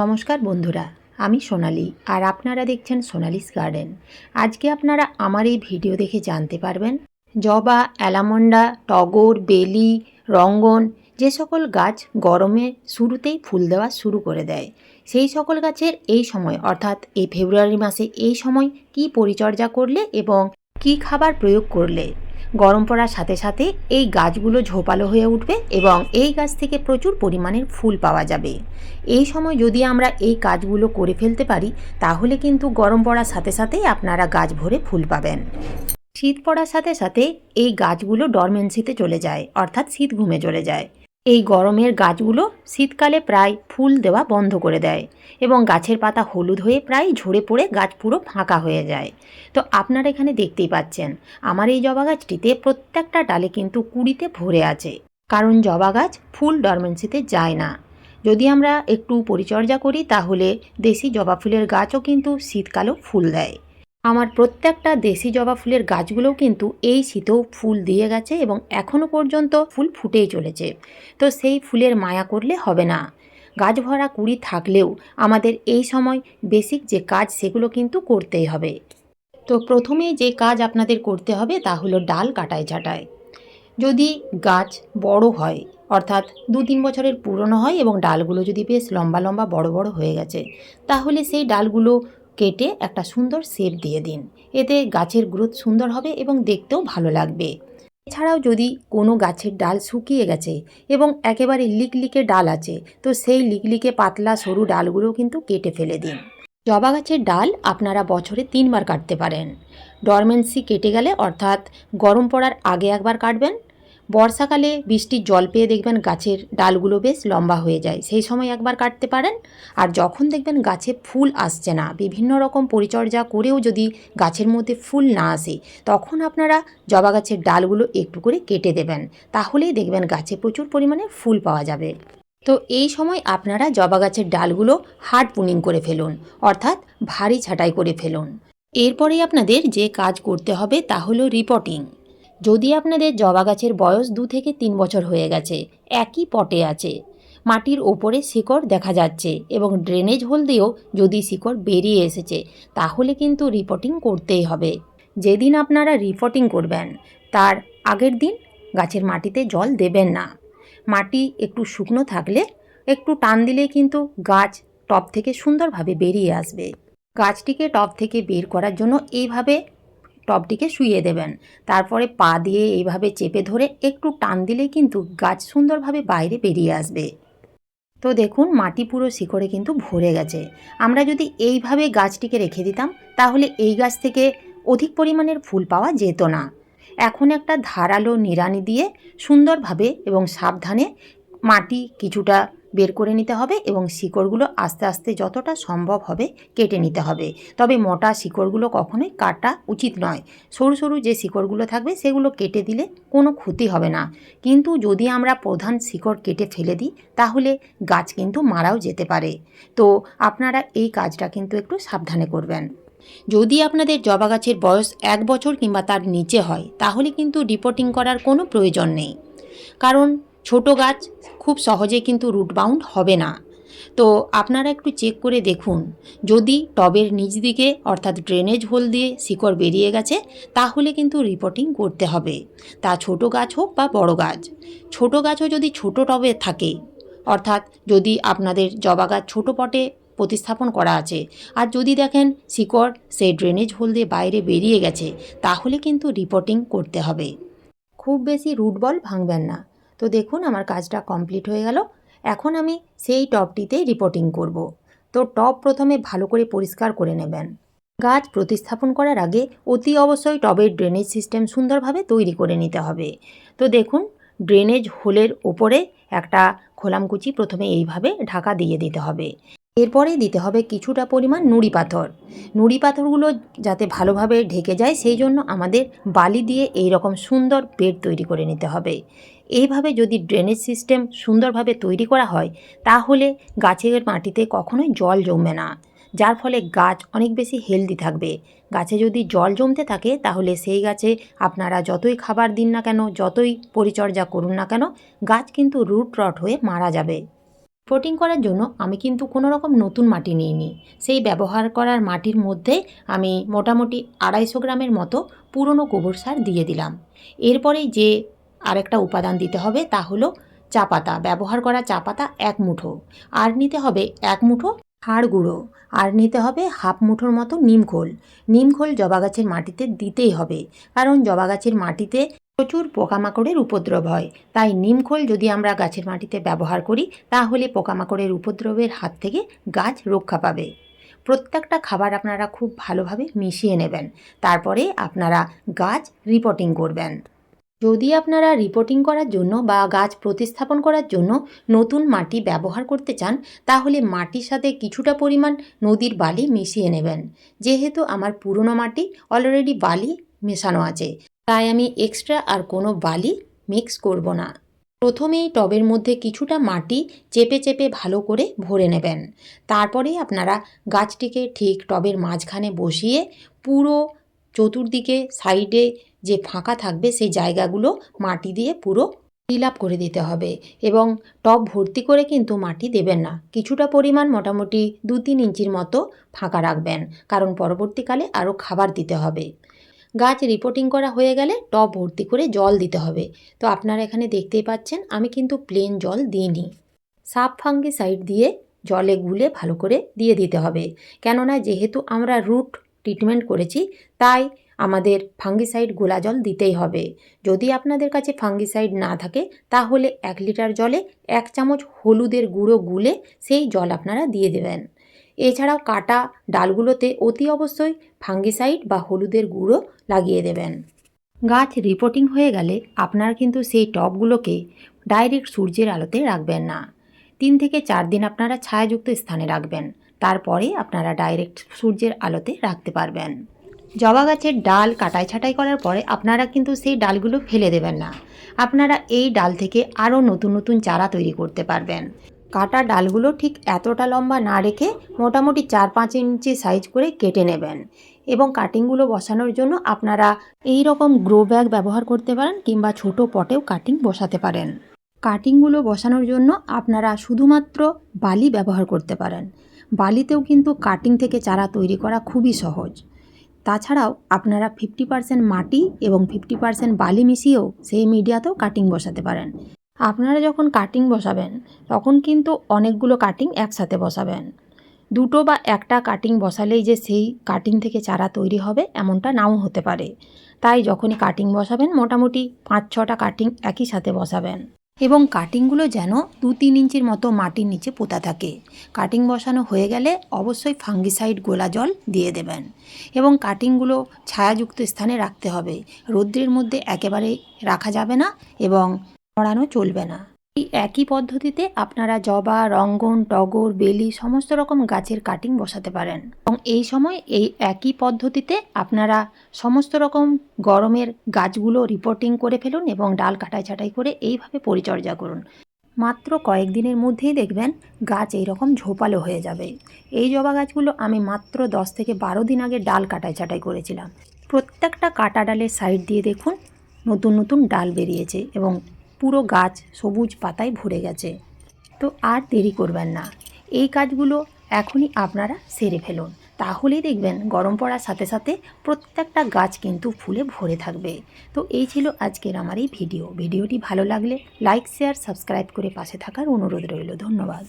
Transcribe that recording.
নমস্কার বন্ধুরা, আমি সোনালি আর আপনারা দেখছেন সোনালিস গার্ডেন। আজকে আপনারা আমার এই ভিডিও দেখে জানতে পারবেন, জবা, অ্যালামন্ডা, টগর, বেলি, রঙ্গন, যে সকল গাছ গরমে শুরুতেই ফুল দেওয়া শুরু করে দেয়। সেই সকল গাছের এই সময়, অর্থাৎ এই ফেব্রুয়ারি মাসে এই সময় কি পরিচর্যা করলে এবং কি খাবার প্রয়োগ করলে গরম পড়ার সাথে সাথে এই গাছগুলো ঝোপালো হয়ে উঠবে এবং এই গাছ থেকে প্রচুর পরিমাণের ফুল পাওয়া যাবে। এই সময় যদি আমরা এই কাজগুলো করে ফেলতে পারি, তাহলে কিন্তু গরম পড়ার সাথে সাথেই আপনারা গাছ ভরে ফুল পাবেন। শীত পড়ার সাথে সাথে এই গাছগুলো ডরমেন্সিতে চলে যায়, অর্থাৎ শীত ঘুমে চলে যায়। এই গরমের গাছগুলো শীতকালে প্রায় ফুল দেওয়া বন্ধ করে দেয় এবং গাছের পাতা হলুদ হয়ে প্রায় ঝরে পড়ে গাছ পুরো ফাঁকা হয়ে যায়। তো আপনারা এখানে দেখতেই পাচ্ছেন, আমার এই জবা গাছটিতে প্রত্যেকটা ডালে কিন্তু কুড়িতে ভরে আছে। কারণ জবা গাছ ফুল ডরমেন্সিতে যায় না। যদি আমরা একটু পরিচর্যা করি, তাহলে দেশি জবা ফুলের গাছও কিন্তু শীতকালেও ফুল দেয়। আমার প্রত্যেকটা দেশি জবা ফুলের গাছগুলোও কিন্তু এই শীতেও ফুল দিয়ে গেছে এবং এখনও পর্যন্ত ফুল ফুটেই চলেছে। তো সেই ফুলের মায়া করলে হবে না। গাছ ভরা কুড়ি থাকলেও আমাদের এই সময় বেসিক যে কাজ সেগুলো কিন্তু করতেই হবে। তো প্রথমে যে কাজ আপনাদের করতে হবে তা হলো ডাল কাটায় ছাটায় যদি গাছ বড় হয়, অর্থাৎ দু তিন বছরের পুরনো হয় এবং ডালগুলো যদি বেশ লম্বা লম্বা বড় বড় হয়ে গেছে, তাহলে সেই ডালগুলো কেটে একটা সুন্দর শেপ দিয়ে দিন। এতে গাছের গ্রোথ সুন্দর হবে এবং দেখতেও ভালো লাগবে। এছাড়াও যদি কোনো গাছের ডাল শুকিয়ে গেছে এবং একেবারে লিকলিকে ডাল আছে, তো সেই লিকলিকে পাতলা সরু ডালগুলো কিন্তু কেটে ফেলে দিন। জবা গাছের ডাল আপনারা বছরে তিনবার কাটতে পারেন। ডরমেন্সি কেটে গেলে অর্থাৎ গরম পড়ার আগে একবার কাটবেন বর্ষাকালে বৃষ্টির জল পেয়ে দেখবেন গাছের ডালগুলো বেশ লম্বা হয়ে যায়। সেই সময় একবার কাটতে পারেন। আর যখন দেখবেন গাছে ফুল আসছে না, বিভিন্ন রকম পরিচর্যা করেও যদি গাছের মধ্যে ফুল না আসে, তখন আপনারা জবা গাছের ডালগুলো একটু করে কেটে দেবেন। তাহলেই দেখবেন গাছে প্রচুর পরিমাণে ফুল পাওয়া যাবে। তো এই সময় আপনারা জবা গাছের ডালগুলো হার্ড পুনিং করে ফেলুন, অর্থাৎ ভারী ছাঁটাই করে ফেলুন। এরপরে আপনাদের যে কাজ করতে হবে তা হলো রিপোর্টিং। যদি আপনাদের জবা গাছের বয়স দু থেকে তিন বছর হয়ে গেছে, একই পটে আছে। মাটির ওপরে শিকড় দেখা যাচ্ছে এবং ড্রেনেজ হোল দিয়েও যদি শিকড় বেরিয়ে এসেছে, তাহলে কিন্তু রিপোর্টিং করতেই হবে। যেদিন আপনারা রিপোর্টিং করবেন, তার আগের দিন গাছের মাটিতে জল দেবেন না। মাটি একটু শুকনো থাকলে একটু টান দিলে কিন্তু গাছ টব থেকে সুন্দরভাবে বেরিয়ে আসবে। গাছটিকে টব থেকে বের করার জন্য এইভাবে টবটিকে শুইয়ে দেবেন। তারপরে পা দিয়ে এইভাবে চেপে ধরে একটু টান দিলেই কিন্তু গাছ সুন্দরভাবে বাইরে বেরিয়ে আসবে। তো দেখুন, মাটি পুরো শিকড়ে কিন্তু ভরে গেছে। আমরা যদি এইভাবে গাছটিকে রেখে দিতাম, তাহলে এই গাছ থেকে অধিক পরিমাণের ফুল পাওয়া যেত না। এখন একটা ধারালো নিড়ানি দিয়ে সুন্দরভাবে এবং সাবধানে মাটি কিছুটা বের করে নিতে হবে এবং শিকড়গুলো আস্তে আস্তে যতটা সম্ভব হবে কেটে নিতে হবে। তবে মোটা শিকড়গুলো কখনোই কাটা উচিত নয়। সরু সরু যে শিকড়গুলো থাকবে সেগুলো কেটে দিলে কোনো ক্ষতি হবে না। কিন্তু যদি আমরা প্রধান শিকড় কেটে ফেলে দিই, তাহলে গাছ কিন্তু মারাও যেতে পারে। তো আপনারা এই কাজটা কিন্তু একটু সাবধানে করবেন। যদি আপনাদের জবা গাছের বয়স এক বছর কিংবা তার নিচে হয়, তাহলে কিন্তু রিপোর্টিং করার কোনো প্রয়োজন নেই। কারণ ছোট গাছ খুব সহজে কিন্তু রুট বাউন্ড হবে না। তো আপনারা একটু চেক করে দেখুন। যদি টবের নিচ দিকে অর্থাৎ ড্রেনেজ হোল দিয়ে শিকড় বেরিয়ে গেছে, তাহলে কিন্তু রিপোর্টিং করতে হবে। তা ছোট গাছ হোক বা বড় গাছ। ছোট গাছও যদি ছোট টবে থাকে, অর্থাৎ যদি আপনাদের জবা গাছ ছোট পটে প্রতিস্থাপন করা আছে, আর যদি দেখেন শিকড় সেই ড্রেনেজ হোল দিয়ে বাইরে বেরিয়ে গেছে, তাহলে কিন্তু রিপোর্টিং করতে হবে। খুব বেশি রুট বল ভাঙবেন না। তো দেখুন আমার কাজটা কমপ্লিট হয়ে গেল। এখন আমি সেই টবটিতেই রিপোর্টিং করব। তো টব প্রথমে ভালো করে পরিষ্কার করে নেবেন। গাছ প্রতিস্থাপন করার আগে অতি অবশ্যই টবের ড্রেনেজ সিস্টেম সুন্দরভাবে তৈরি করে নিতে হবে। তো দেখুন ড্রেনেজ হোলের ওপরে একটা খোলামকুচি প্রথমে এইভাবে ঢাকা দিয়ে দিতে হবে। এরপরে দিতে হবে কিছুটা পরিমাণ নুড়ি পাথর। নুড়ি পাথরগুলো যাতে ভালোভাবে ঢেকে যায়, সেই জন্য আমাদের বালি দিয়ে এই রকম সুন্দর বেড তৈরি করে নিতে হবে। এইভাবে যদি ড্রেনেজ সিস্টেম সুন্দরভাবে তৈরি করা হয়, তাহলে গাছের মাটিতে কখনোই জল জমবে না। যার ফলে গাছ অনেক বেশি হেলদি থাকবে। গাছে যদি জল জমতে থাকে, তাহলে সেই গাছে আপনারা যতই খাবার দিন না কেন, যতই পরিচর্যা করুন না কেন, গাছ কিন্তু রুট রট হয়ে মারা যাবে। ফোটিং করার জন্য আমি কিন্তু কোনো রকম নতুন মাটি নিইনি। সেই ব্যবহার করার মাটির মধ্যে আমি মোটামুটি আড়াইশো গ্রামের মতো পুরনো গোবর সার দিয়ে দিলাম। এরপরেই যে আরেকটা উপাদান দিতে হবে, তা হলো চা পাতা। ব্যবহার করা চা পাতা এক মুঠো। আর নিতে হবে এক মুঠো হাড় গুঁড়ো। আর নিতে হবে হাফ মুঠোর মতো নিমখোল নিমখোল জবা গাছের মাটিতে দিতেই হবে, কারণ জবা গাছের মাটিতে প্রচুর পোকামাকড়ের উপদ্রব হয়। তাই নিমখোল যদি আমরা গাছের মাটিতে ব্যবহার করি, তাহলে পোকামাকড়ের উপদ্রবের হাত থেকে গাছ রক্ষা পাবে। প্রত্যেকটা খাবার আপনারা খুব ভালোভাবে মিশিয়ে নেবেন। তারপরে আপনারা গাছ রিপোর্টিং করবেন। যদি আপনারা রিপোর্টিং করার জন্য বা গাছ প্রতিস্থাপন করার জন্য নতুন মাটি ব্যবহার করতে চান, তাহলে মাটির সাথে কিছুটা পরিমাণ নদীর বালি মিশিয়ে নেবেন। যেহেতু আমার পুরনো মাটি অলরেডি বালি মেশানো আছে, তাই আমি এক্সট্রা আর কোনো বালি মিক্স করব না। প্রথমেই টবের মধ্যে কিছুটা মাটি চেপে চেপে ভালো করে ভরে নেবেন। তারপরে আপনারা গাছটিকে ঠিক টবের মাঝখানে বসিয়ে পুরো চতুর্দিকে সাইডে যে ফাঁকা থাকবে সেই জায়গাগুলো মাটি দিয়ে পুরো ফিল আপ করে দিতে হবে এবং টব ভর্তি করে কিন্তু মাটি দেবেন না। কিছুটা পরিমাণ মোটামুটি দু তিন ইঞ্চির মতো ফাঁকা রাখবেন, কারণ পরবর্তীকালে আরও খাবার দিতে হবে। গাছ রিপোর্টিং করা হয়ে গেলে টব ভর্তি করে জল দিতে হবে। তো আপনারা এখানে দেখতেই পাচ্ছেন, আমি কিন্তু প্লেন জল দিইনি। সাপ ফাঙ্গি সাইড দিয়ে জলে গুলে ভালো করে দিয়ে দিতে হবে। কেননা যেহেতু আমরা রুট ট্রিটমেন্ট করেছি, তাই আমাদের ফাঙ্গিসাইড গোলা জল দিতেই হবে। যদি আপনাদের কাছে ফাঙ্গিসাইড না থাকে, তাহলে এক লিটার জলে এক চামচ হলুদের গুঁড়ো গুলে সেই জল আপনারা দিয়ে দেবেন। এছাড়াও কাটা ডালগুলোতে অতি অবশ্যই ফাঙ্গিসাইড বা হলুদের গুঁড়ো লাগিয়ে দেবেন। গাছ রিপোর্টিং হয়ে গেলে আপনারা কিন্তু সেই টবগুলোকে ডাইরেক্ট সূর্যের আলোতে রাখবেন না। তিন থেকে চার দিন আপনারা ছায়াযুক্ত স্থানে রাখবেন। তারপরে আপনারা ডাইরেক্ট সূর্যের আলোতে রাখতে পারবেন। জবা গাছের ডাল কাটাই ছাটাই করার পরে আপনারা কিন্তু সেই ডালগুলো ফেলে দেবেন না। আপনারা এই ডাল থেকে আরও নতুন নতুন চারা তৈরি করতে পারবেন। কাটা ডালগুলো ঠিক এতটা লম্বা না রেখে মোটামুটি চার পাঁচ ইঞ্চি সাইজ করে কেটে নেবেন এবং কাটিংগুলো বসানোর জন্য আপনারা এই রকম গ্রো ব্যাগ ব্যবহার করতে পারেন কিংবা ছোট পটেও কাটিং বসাতে পারেন। কাটিংগুলো বসানোর জন্য আপনারা শুধুমাত্র বালি ব্যবহার করতে পারেন। বালিতেও কিন্তু কাটিং থেকে চারা তৈরি করা খুবই সহজ। তাছাড়াও আপনারা ফিফটি পার্সেন্ট মাটি এবং ফিফটি পার্সেন্ট বালি মিশিয়েও সেই মিডিয়াতেও কাটিং বসাতে পারেন। আপনারা যখন কাটিং বসাবেন, তখন কিন্তু অনেকগুলো কাটিং একসাথে বসাবেন। দুটো বা একটা কাটিং বসালেই যে সেই কাটিং থেকে চারা তৈরি হবে এমনটা নাও হতে পারে। তাই যখনই কাটিং বসাবেন, মোটামুটি পাঁচ ছটা কাটিং একই সাথে বসাবেন। এবং কাটিংগুলো যেন দু তিন ইঞ্চির মতো মাটির নিচে পোতা থাকে। কাটিং বসানো হয়ে গেলে অবশ্যই ফাঙ্গিসাইড গোলা জল দিয়ে দেবেন এবং কাটিংগুলো ছায়াযুক্ত স্থানে রাখতে হবে। রৌদ্রের মধ্যে একেবারে রাখা যাবে না এবং নড়ানো চলবে না। একই পদ্ধতিতে আপনারা জবা, রঙ্গন, টগর, বেলি সমস্ত রকম গাছের কাটিং বসাতে পারেন। এবং এই সময় এই একই পদ্ধতিতে আপনারা সমস্ত রকম গরমের গাছগুলো রিপোর্টিং করে ফেলুন এবং ডাল কাটাই ছাটাই করে এইভাবে পরিচর্যা করুন। মাত্র কয়েকদিনের মধ্যেই দেখবেন গাছ এইরকম ঝোপালো হয়ে যাবে। এই জবা গাছগুলো আমি মাত্র দশ থেকে বারো দিন আগে ডাল কাটাই ছাটাই করেছিলাম। প্রত্যেকটা কাটা ডালের সাইড দিয়ে দেখুন নতুন নতুন ডাল বেরিয়েছে এবং পুরো গাছ সবুজ পাতায় ভরে গেছে। তো আর দেরি করবেন না। এই কাজগুলো এখনই আপনারা সেরে ফেলুন। তাহলেই দেখবেন গরম পড়ার সাথে সাথে প্রত্যেকটা গাছ কিন্তু ফুলে ভরে থাকবে। তো এই ছিল আজকের আমার এই ভিডিও। ভিডিওটি ভালো লাগলে লাইক, শেয়ার, সাবস্ক্রাইব করে পাশে থাকার অনুরোধ রইল। ধন্যবাদ।